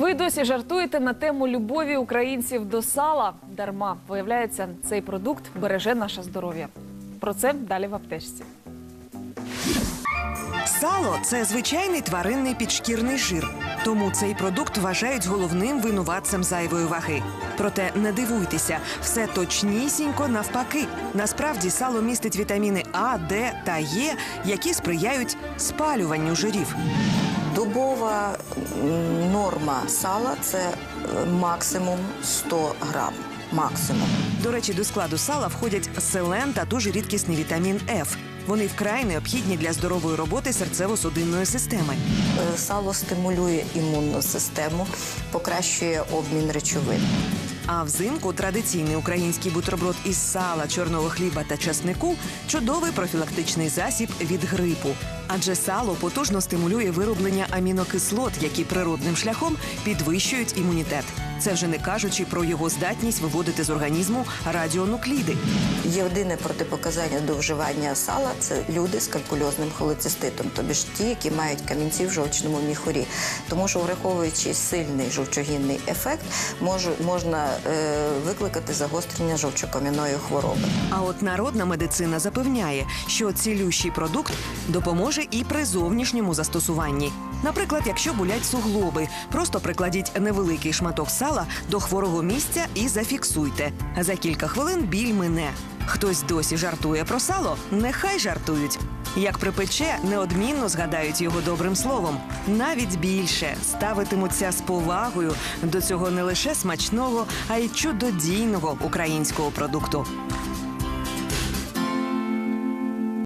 Ви досі жартуєте на тему любові українців до сала. Дарма виявляється, цей продукт береже наше здоров'я. Про це далі в аптечці. Сало це звичайний тваринний підшкірний жир. Тому цей продукт вважають головним винуватцем зайвої ваги. Проте не дивуйтеся, все точнісінько навпаки. Насправді сало містить вітаміни А, Д та Е, які сприяють спалюванню жирів. Добова норма сала це е, максимум 100 грам. Максимум. До речі, до складу сала входять селен та дуже рідкісний вітамін Ф. Вони вкрай необхідні для здорової роботи серцево-судинної системи. Е, Сало стимулює імунну систему, покращує обмін речовин. А взимку традиційний український бутерброд із сала, чорного хліба та часнику чудовий профілактичний засіб від грипу. Адже сало потужно стимулює вироблення амінокислот, які природним шляхом підвищують імунітет. Це вже не кажучи про його здатність виводити з організму радіонукліди. Єдине протипоказання до вживання сала це люди з калькульозним холециститом, тобі ж ті, які мають камінці в жовчному міхурі. Тому що, враховуючи сильний жовчогінний ефект, може, можна викликати загострення жовчокам'яної хвороби. А от народна медицина запевняє, що цілющий продукт допоможе і при зовнішньому застосуванні. Наприклад, якщо болять суглоби, просто прикладіть невеликий шматок сала до хворого місця і зафіксуйте. За кілька хвилин біль мине. Хтось досі жартує про сало, нехай жартують. Як припече, неодмінно згадають його добрим словом. Навіть більше ставитимуться з повагою до цього не лише смачного, а й чудодійного українського продукту.